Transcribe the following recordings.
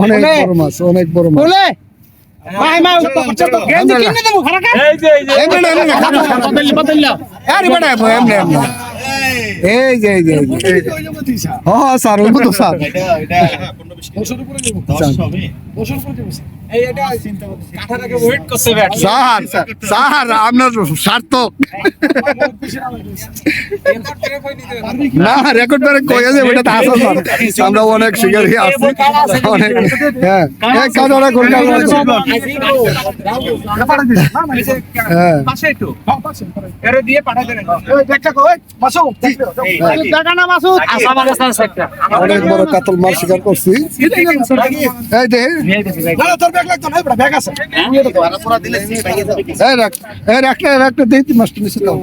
অনেক বড় মাছ অনেক বড় মাছ। কোলে। ভাই মা গেঞ্জি কিনে দেবো খারাপ এই বেটা এমনি না, খাটো, খাটো। আরে বেটা এমনি এমনি। এই যে এই যে এই যে, এই যে স্যার ওই তো স্যার। স্যার স্যার আপনার সার্থক। না রেকর্ড করে কয়ে যে ওটা তো স্যার। আমরা অনেক শিকারি আছি। অনেক হ্যাঁ। কাজ অনেক হ্যাঁ। অনেক বড় কাতল মাছ শিকার করছি এই যে এই রাখ এই রাখলে রাখলে দেই তুই মাছটা নিচে দাও।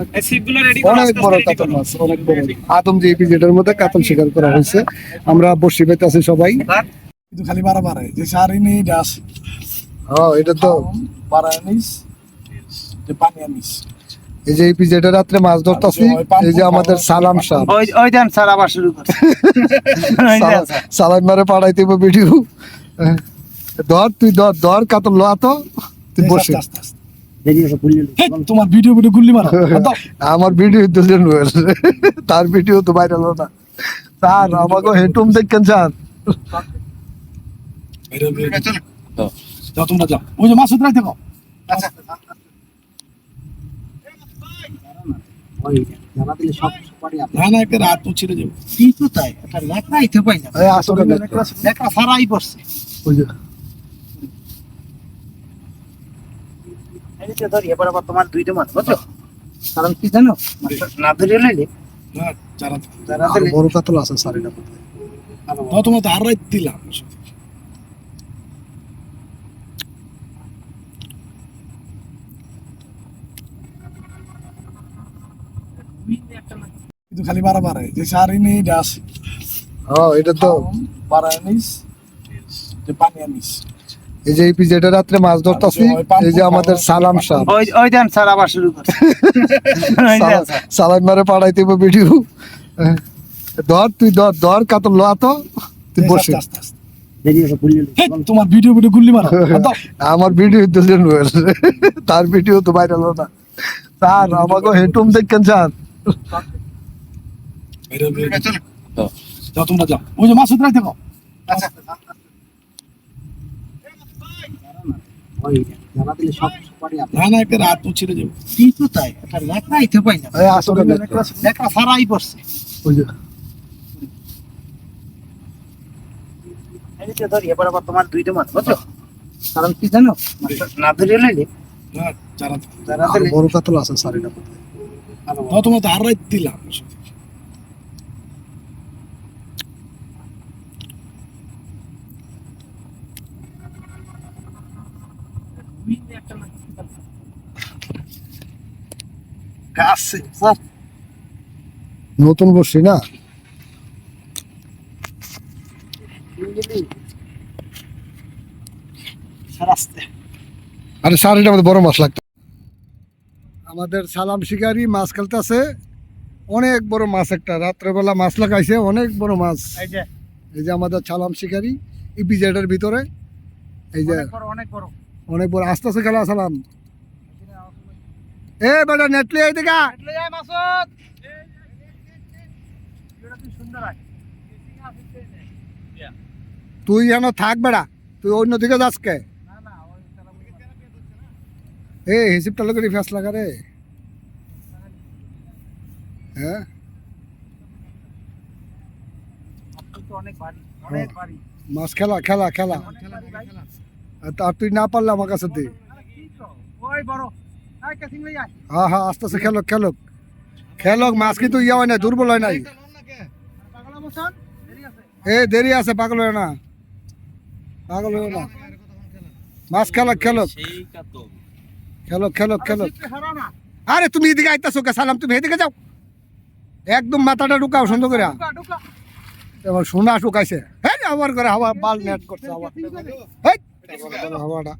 অনেক বড় কাতল মাছ অনেক বড় আদম এপিজেডের মধ্যে কাতল শিকার করা হয়েছে আমরা বসি পেতে আছি সবাই কিন্তু খালি বারা বারে যে সারি নেই ডাস হ্যাঁ এটা তো বারা আনিস যে পানি আনিস এই যে এপিজেডের রাত্রে মাছ ধরতাছি এই যে আমাদের সালাম সাহ ওই ওই দেন স্যার আবার শুরু করছে। সালাম মারে ভিডিও। ধর তুই ধর ধর কাতল লো তো তুই বসে। তোমার ভিডিও ভিডিও গুল্লি মারো। আমার ভিডিও দুজন তার ভিডিও তো ভাইরাল হলো না। স্যার আমাকে হেটুম দেখেন স্যার। Video video. যাও তোমরা যাও। ওই যে মাসুদ রাখ দেখো না না একটা রাত তো ছিঁড়ে যাবে। কিন্তু তাই একটা লেখা ইতে পাই না। আসলে লেখা সারাই পড়ছে। ওই যে। এই যে ধরি এবার আবার তোমার দুইটা মাছ বুঝছ? কারণ কি জানো? না ধরে লইলে যারা বড় কাতল আছে এটা তো আর দিলাম। কিন্তু খালি যে নেই হ্যাঁ এটা তো। বারা আনিস যে পানি আনিস। এই যে এপিজেডের রাত্রে মাছ ধরতাছি এই যে আমাদের সালাম সাহ ওই ওই দেন স্যার আবার শুরু করছে। সালাম মারে পাড়াইতে ভিডিও। ধর তুই ধর ধর কাতল লো তো। তুই বসে। তোমার ভিডিও ভিডিও গুল্লি মারো। আমার ভিডিও দুজন তার ভিডিও তো ভাইরাল হলো না। স্যার আমাকে হেটুম দেখেন স্যার। ভিডিও ভিডিও যাও তোমরা যাও। ওই যে মাসুদ রাখ দেখো। না না একটা রাত তো ছিঁড়ে যাবে কিন্তু তাই একটা লেখা ইতে পাই না। আসলে লেখা সারাই পড়ছে। ওই যে। এই যে ধরি এবার আবার তোমার দুইটা মাছ বুঝছ? কারণ কি জানো? না ধরে লইলে না যারা যারা আর বড় কাতল আছে দাও তো আর দিলাম। নতুন বসছি না? আরে স্যার এটা আমাদের বড় মাছ লাগতো। আমাদের সালাম শিকারি মাছ খেলতেছে অনেক বড় মাছ একটা রাত্রেবেলা মাছ লাগাইছে অনেক বড় মাছ। এই যে। এই যে আমাদের সালাম শিকারি ইপিজেডের ভিতরে। এই যে অনেক বড়। অনেক বড় আস্তে আস্তে খেলা সালাম। এ বেটা নেটলি এই দিকে তুই যেন থাক বেড়া তুই অন্য দিকে যাস কে? এ হিসিবটা লোকের ফেস লাগা রে। হ্যাঁ? মাছ খেলা খেলা খেলা। আর তুই না পারলে আমার কাছে দে। হ্যাঁ হ্যাঁ আস্তে আস্তে খেলক খেলক। খেলক, মাছ কিন্তু ইয়া হয় না দুর্বল হয় নাই। এ, দেরি আছে, পাগল হয় না। পাগল হয় না। মাছ খেলক খেলক। খেলক খেলক খেলক। আরে, তুমি এদিকে আইতাছো কে? সালাম, তুমি এদিকে যাও। একদম মাথাটা ঢুকাও, সুন্দর করে। এবার সোনা শুকাইছে। হ্যাঁ আবার করে হাওয়া, বাল নেট করছে হাওয়া Ahora.